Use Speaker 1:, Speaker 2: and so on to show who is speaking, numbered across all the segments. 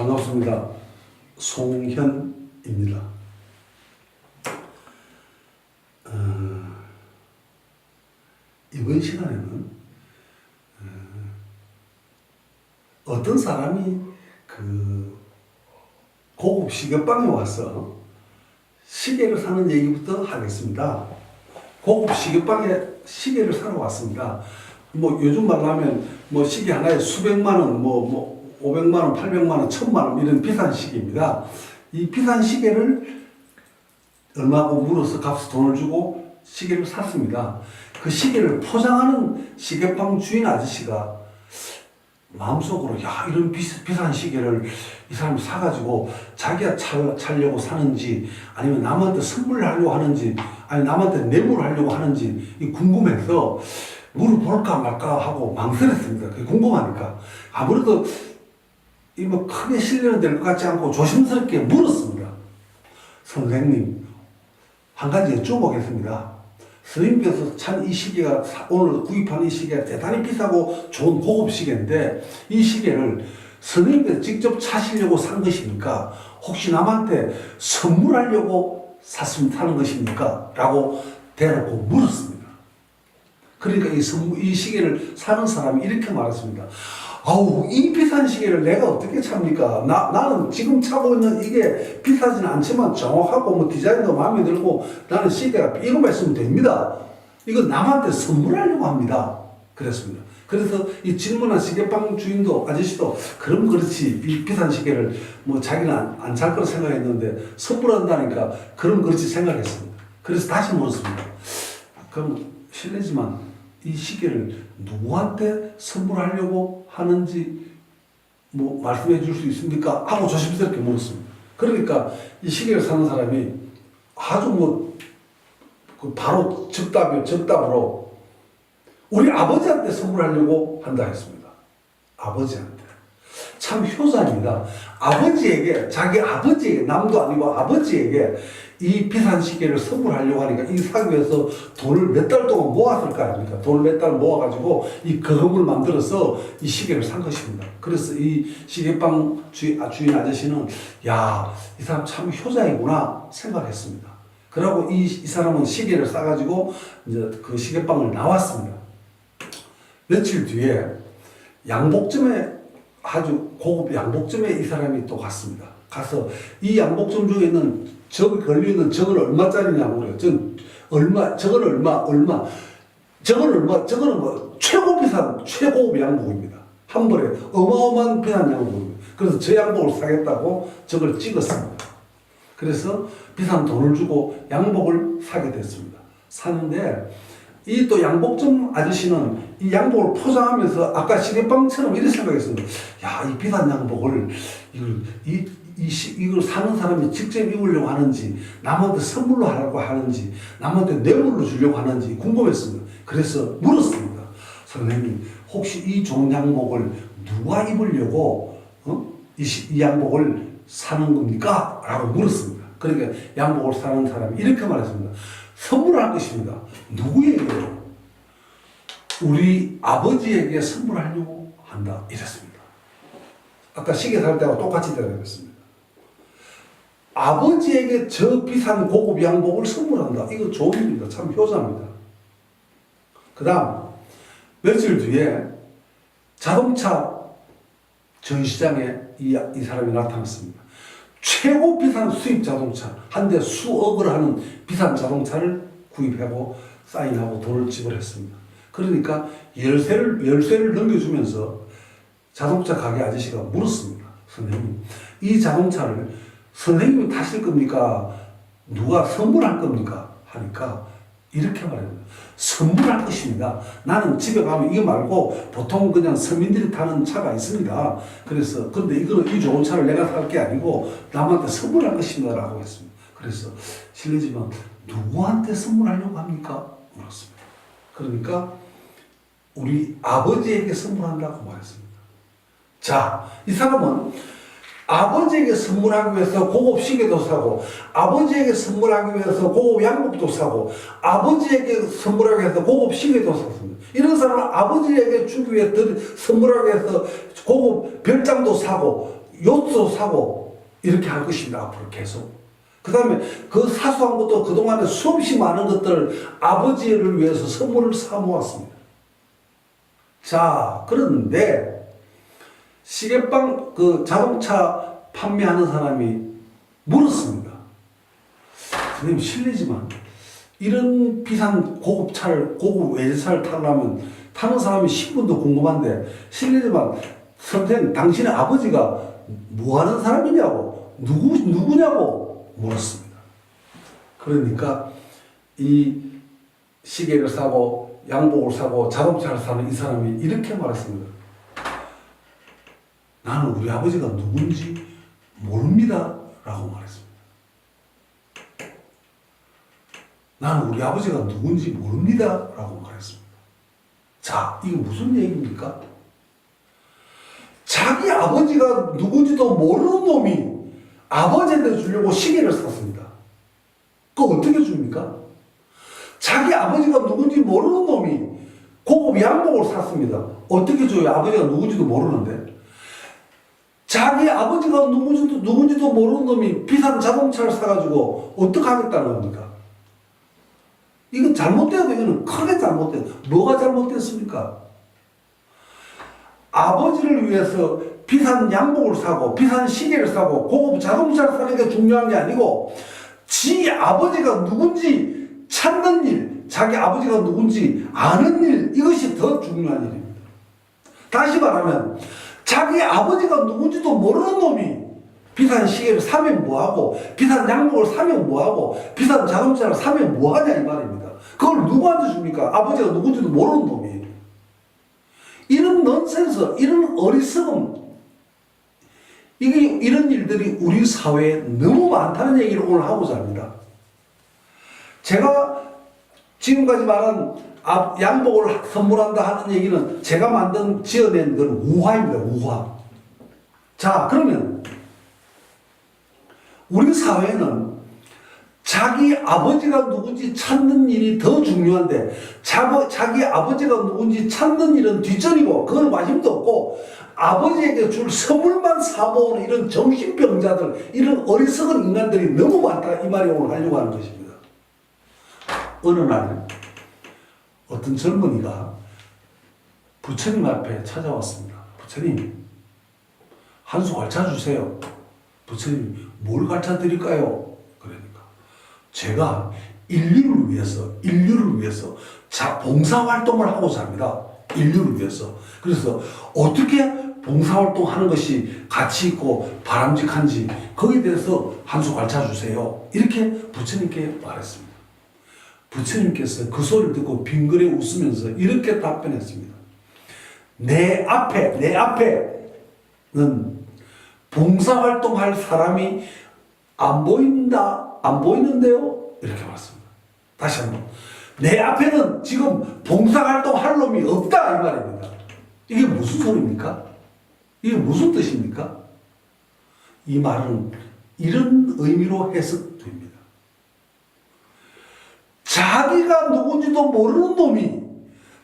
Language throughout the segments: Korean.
Speaker 1: 반갑습니다. 송현입니다. 어, 이번 시간에는 어, 떤 사람이 그 고급 시계방에 와서 시계를 사는 얘기부터 하겠습니다. 고급 시계방에 시계를 사러 왔습니다. 뭐 요즘 말로 하면 뭐 시계 하나에 수백만 원, 뭐, 뭐 500만 원, 800만 원, 1000만 원 이런 비싼 시계입니다. 이 비싼 시계를 얼마고 물어서 값을 돈을 주고 시계를 샀습니다. 그 시계를 포장하는 시계방 주인 아저씨가 마음속으로 야 이런 비, 비싼 시계를 이 사람이 사가지고 자기가 차, 차려고 사는지 아니면 남한테 선물을 하려고 하는지 아니 남한테 뇌물을 하려고 하는지 이 궁금해서 물어볼까 말까 하고 망설였습니다. 궁금하니까 아무래도 이뭐 크게 실례는 될 것 같지 않고 조심스럽게 물었습니다. 선생님 한 가지 여쭤보겠습니다. 스님께서 찬 이 시계가 사- 오늘 구입한 이 시계가 대단히 비싸고 좋은 고급 시계인데 이 시계를 스님께서 직접 차시려고 산 것입니까? 혹시 남한테 선물하려고 샀으면 사는 것입니까? 라고 대놓고 물었습니다. 그러니까 이, 선물, 이 시계를 사는 사람이 이렇게 말했습니다. 아우, 이 비싼 시계를 내가 어떻게 찹니까? 나, 나는 지금 차고 있는 이게 비싸지는 않지만 정확하고 뭐 디자인도 마음에 들고 나는 시계가 이거만 있으면 됩니다. 이거 남한테 선물하려고 합니다. 그랬습니다. 그래서 이 질문한 시계방 주인도 아저씨도 그럼 그렇지 이 비싼 시계를 뭐 자기는 안살 거라 생각했는데 선물한다니까 그럼 그렇지 생각했습니다. 그래서 다시 물었습니다. 그럼 실례지만 이 시계를 누구한테 선물하려고 하는지 뭐 말씀해 줄 수 있습니까? 하고 조심스럽게 물었습니다. 그러니까 이 시계를 사는 사람이 아주 뭐, 그 바로 즉답이 즉답으로 우리 아버지한테 선물하려고 한다 했습니다. 아버지한테. 참 효자입니다. 아버지에게, 자기 아버지에게, 남도 아니고 아버지에게 이 비싼 시계를 선물하려고 하니까 이 위해서 돈을 몇 달 동안 모았을 거 아닙니까? 돈을 몇 달 모아가지고 이 거금을 만들어서 이 시계를 산 것입니다. 그래서 이 시계방 주인, 아, 주인 아저씨는 야, 이 사람 참 효자이구나 생각했습니다. 그러고 이, 이 사람은 시계를 싸가지고 이제 그 시계방을 나왔습니다. 며칠 뒤에 양복점에 아주 고급 양복점에 이 사람이 또 갔습니다. 가서 이 양복점 중에 있는 저기 걸려있는 저건 얼마짜리냐고 그래요. 전 얼마, 저건 얼마, 얼마. 저건 얼마, 저거는 뭐 최고 비싼 최고급 양복입니다. 한 벌에 어마어마한 비싼 양복입니다. 그래서 저 양복을 사겠다고 저걸 찍었습니다. 그래서 비싼 돈을 주고 양복을 사게 됐습니다. 사는데 이 또 양복점 아저씨는 이 양복을 포장하면서 아까 시계방처럼 이렇게 생각했습니다. 야, 이 비싼 양복을 이걸 이, 이 시, 이걸 사는 사람이 직접 입으려고 하는지 남한테 선물로 하려고 하는지 남한테 뇌물로 주려고 하는지 궁금했습니다. 그래서 물었습니다. 선생님, 혹시 이 좋은 양복을 누가 입으려고 어? 이, 시- 이 양복을 사는 겁니까? 라고 물었습니다. 그러니까 양복을 사는 사람이 이렇게 말했습니다. 선물할 것입니다. 누구에게요? 우리 아버지에게 선물하려고 한다. 이랬습니다. 아까 시계 살 때와 똑같이 대답했습니다. 아버지에게 저 비싼 고급 양복을 선물한다. 이거 좋은 일입니다. 참 효자입니다. 그 다음, 며칠 뒤에 자동차 전시장에 이, 이 사람이 나타났습니다. 최고 비싼 수입 자동차, 한 대 수억을 하는 비싼 자동차를 구입하고 사인하고 돈을 지불했습니다. 그러니까 열쇠를, 열쇠를 넘겨주면서 자동차 가게 아저씨가 물었습니다. 선생님, 이 자동차를 선생님이 타실 겁니까? 누가 선물할 겁니까? 하니까 이렇게 말합니다. 선물할 것입니다. 나는 집에 가면 이거 말고 보통 그냥 서민들이 타는 차가 있습니다. 그래서 근데 이거는 이 좋은 차를 내가 살 게 아니고 남한테 선물할 것입니다라고 했습니다. 그래서 실례지만 누구한테 선물하려고 합니까? 물었습니다. 그러니까 우리 아버지에게 선물한다고 말했습니다. 자, 이 사람은 아버지에게 선물하기 위해서 고급 시계도 사고, 아버지에게 선물하기 위해서 고급 양복도 사고, 아버지에게 선물하기 위해서 고급 시계도 샀습니다. 이런 사람은 아버지에게 주기 위해 드 선물하기 위해서 고급 별장도 사고, 요트도 사고 이렇게 할 것입니다. 앞으로 계속. 그 다음에 그 사소한 것도 그동안에 수없이 많은 것들을 아버지를 위해서 선물을 사 모았습니다. 자, 그런데 시계방 그 자동차 판매하는 사람이 물었습니다. 선생님 실례지만 이런 비싼 고급 차를 고급 외제차를 타려면 타는 사람이 신분도 궁금한데 실례지만 선생님 당신의 아버지가 뭐 하는 사람이냐고 누구 누구냐고 물었습니다. 그러니까 이 시계를 사고 양복을 사고 자동차를 사는 이 사람이 이렇게 말했습니다. 나는 우리 아버지가 누군지 모릅니다. 라고 말했습니다. 나는 우리 아버지가 누군지 모릅니다. 라고 말했습니다. 자, 이거 무슨 얘기입니까? 자기 아버지가 누군지도 모르는 놈이 아버지한테 주려고 시계를 샀습니다. 그거 어떻게 줍니까? 자기 아버지가 누군지 모르는 놈이 고급 양복을 샀습니다. 어떻게 줘요? 아버지가 누군지도 모르는데. 자기 아버지가 누군지도, 누군지도 모르는 놈이 비싼 자동차를 사가지고 어떡하겠다는 겁니까? 이건 잘못되어도 이거는 크게 잘못돼요. 뭐가 잘못됐습니까? 아버지를 위해서 비싼 양복을 사고 비싼 시계를 사고 고급 자동차를 사는 게 중요한 게 아니고 지 아버지가 누군지 찾는 일, 자기 아버지가 누군지 아는 일 이것이 더 중요한 일입니다. 다시 말하면 자기 아버지가 누군지도 모르는 놈이 비싼 시계를 사면 뭐하고 비싼 양복을 사면 뭐하고 비싼 자동차를 사면 뭐하냐 이 말입니다. 그걸 누구한테 줍니까? 아버지가 누군지도 모르는 놈이. 이런 넌센스, 이런 어리석음, 이게 이런 일들이 우리 사회에 너무 많다는 얘기를 오늘 하고자 합니다. 제가 지금까지 말한 앞- 양복을 선물한다 하는 얘기는 제가 만든 지어낸 건 우화입니다. 우화. 자, 그러면 우리 사회는 자기 아버지가 누군지 찾는 일이 더 중요한데 자, 자기 아버지가 누군지 찾는 일은 뒷전이고 그건 관심도 없고 아버지에게 줄 선물만 사모으는 이런 정신병자들 이런 어리석은 인간들이 너무 많다 이 말이 오늘 하려고 하는 것입니다. 어느 날 어떤 젊은이가 부처님 앞에 찾아왔습니다. 부처님 한 수 가르쳐 주세요. 부처님 뭘 가르쳐 드릴까요? 그러니까 제가 인류를 위해서 인류를 위해서 자 봉사 활동을 하고자 합니다. 인류를 위해서 그래서 어떻게 봉사 활동 하는 것이 가치 있고 바람직한지 거기에 대해서 한 수 가르쳐 주세요. 이렇게 부처님께 말했습니다. 부처님께서 그 소리를 듣고 빙그레 웃으면서 이렇게 답변했습니다. 내 앞에 내 앞에는 봉사활동할 사람이 안 보인다, 안 보이는데요? 이렇게 말했습니다. 다시 한 번. 내 앞에는 지금 봉사활동 할 놈이 없다, 이 말입니다. 이게 무슨 소리입니까? 이게 무슨 뜻입니까? 이 말은 이런 의미로 해석됩니다. 자기가 누군지도 모르는 놈이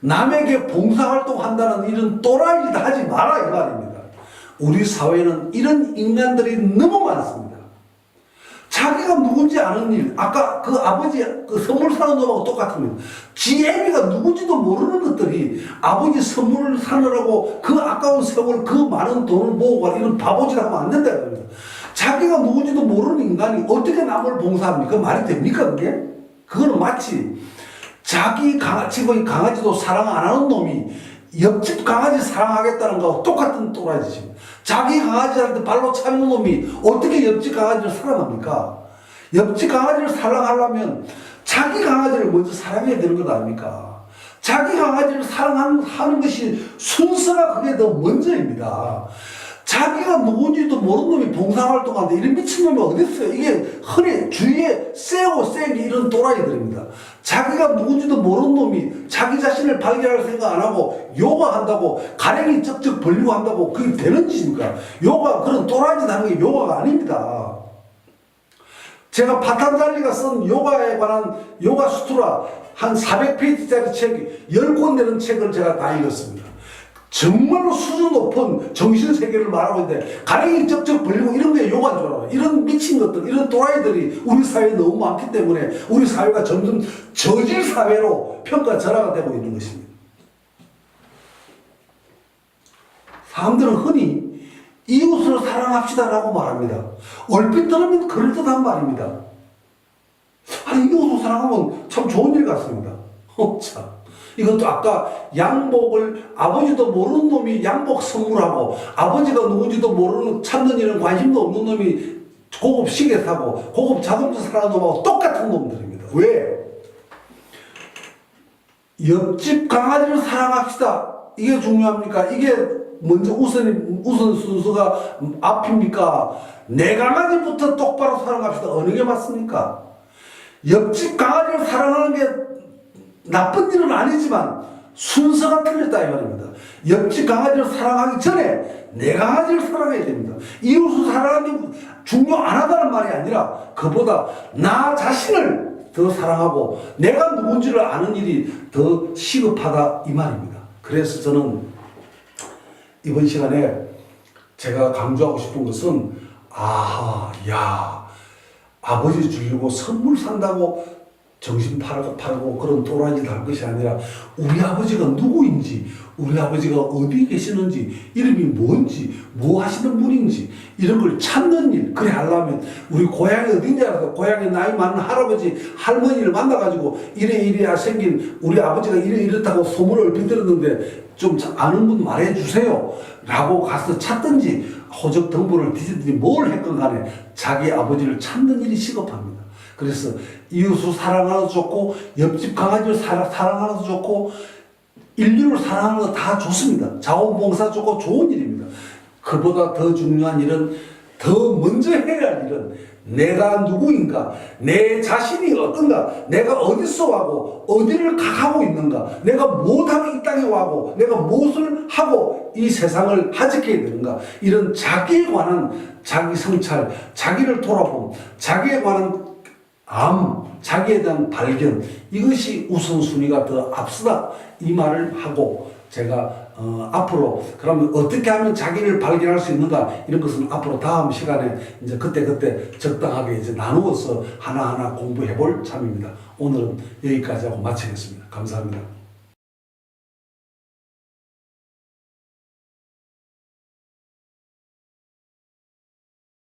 Speaker 1: 남에게 봉사활동 한다는 이런 또라이 짓 하지 마라, 이 말입니다. 우리 사회는 이런 인간들이 너무 많습니다. 자기가 누군지 아는 일, 아까 그 아버지 그 선물 사는 놈하고 똑같습니다. 지 애비가 누군지도 모르는 것들이 아버지 선물을 사느라고 그 아까운 세월 그 많은 돈을 모으고 가 이런 바보짓 하면 안 된다. 자기가 누군지도 모르는 인간이 어떻게 남을 봉사합니까? 말이 됩니까 그게? 그거는 마치 자기 강아지, 의 강아지도 사랑 안 하는 놈이 옆집 강아지 사랑하겠다는 거하고 똑같은 또라이짓입니다. 자기 강아지한테 발로 차는 놈이 어떻게 옆집 강아지를 사랑합니까? 옆집 강아지를 사랑하려면 자기 강아지를 먼저 사랑해야 되는 것 아닙니까? 자기 강아지를 사랑하는 하는 것이 순서가 그게 더 먼저입니다. 자기가 누군지도 모르는 놈이 봉사활동하는데 이런 미친놈이 어딨어요? 이게 흔히 주위에 세고 세기 이런 또라이들입니다. 자기가 누군지도 모르는 놈이 자기 자신을 발견할 생각 안 하고 요가 한다고 가랭이 쩍쩍 벌리고 한다고 그게 되는 짓입니까? 요가 그런 또라이짓 하는 게 요가가 아닙니다. 제가 파탄잘리가 쓴 요가에 관한 요가 수트라 한 400페이지짜리 책 10권 되는 책을 제가 다 읽었습니다. 정말로 수준 높은 정신 세계를 말하고 있는데 가랭이 쩍쩍 벌리고 이런 거에 욕한 줄 알아. 이런 미친 것들, 이런 또라이들이 우리 사회에 너무 많기 때문에 우리 사회가 점점 저질 사회로 평가절하가 되고 있는 것입니다. 사람들은 흔히 이웃을 사랑합시다 라고 말합니다. 얼핏 들으면 그럴듯한 말입니다. 아니 이웃을 사랑하면 참 좋은 일 같습니다. 어, 참. 이것도 아까 양복을 아버지도 모르는 놈이 양복 선물하고 아버지가 누군지도 모르는 찾는 일은 관심도 없는 놈이 고급 시계 사고 고급 자동차 사는 놈하고 똑같은 놈들입니다. 왜? 옆집 강아지를 사랑합시다. 이게 중요합니까? 이게 먼저 우선, 우선 순서가 앞입니까? 내 강아지부터 똑바로 사랑합시다. 어느 게 맞습니까? 옆집 강아지를 사랑하는 게 나쁜 일은 아니지만 순서가 틀렸다 이 말입니다. 옆집 강아지를 사랑하기 전에 내 강아지를 사랑해야 됩니다. 이웃을 사랑하는 게 중요 안 하다는 말이 아니라 그보다 나 자신을 더 사랑하고 내가 누군지를 아는 일이 더 시급하다 이 말입니다. 그래서 저는 이번 시간에 제가 강조하고 싶은 것은 아, 야, 아버지 주려고 선물 산다고 정신 팔고, 팔고 그런 또라이짓 할 것이 아니라 우리 아버지가 누구인지 우리 아버지가 어디 계시는지 이름이 뭔지 뭐 하시는 분인지 이런 걸 찾는 일 그래 하려면 우리 고향이 어딘지 알아서 고향에 나이 많은 할아버지 할머니를 만나가지고 이래 이래야 생긴 우리 아버지가 이래 이렇다고 소문을 얼핏 들었는데 좀 아는 분 말해주세요 라고 가서 찾든지 호적 등본을 뒤지든지 뭘 했건 간에 자기 아버지를 찾는 일이 시급합니다. 그래서 이웃을 사랑하는 도 좋고 옆집 강아지를 사랑, 사랑하는 도 좋고 인류를 사랑하는 거 다 좋습니다. 자원봉사 좋고 좋은 일입니다. 그보다 더 중요한 일은 더 먼저 해야 할 일은 내가 누구인가, 내 자신이 어떤가, 내가 어디서 와고 어디를 가고 있는가, 내가 무엇하고 이 땅에 와고 내가 무엇을 하고 이 세상을 하직해야 되는가 이런 자기에 관한 자기 성찰, 자기를 돌아봄, 자기에 관한 암, 자기에 대한 발견 이것이 우선순위가 더 앞서다 이 말을 하고 제가 어, 앞으로 그러면 어떻게 하면 자기를 발견할 수 있는가 이런 것은 앞으로 다음 시간에 이제 그때 그때 적당하게 이제 나누어서 하나하나 공부해 볼 참입니다. 오늘은 여기까지 하고 마치겠습니다. 감사합니다.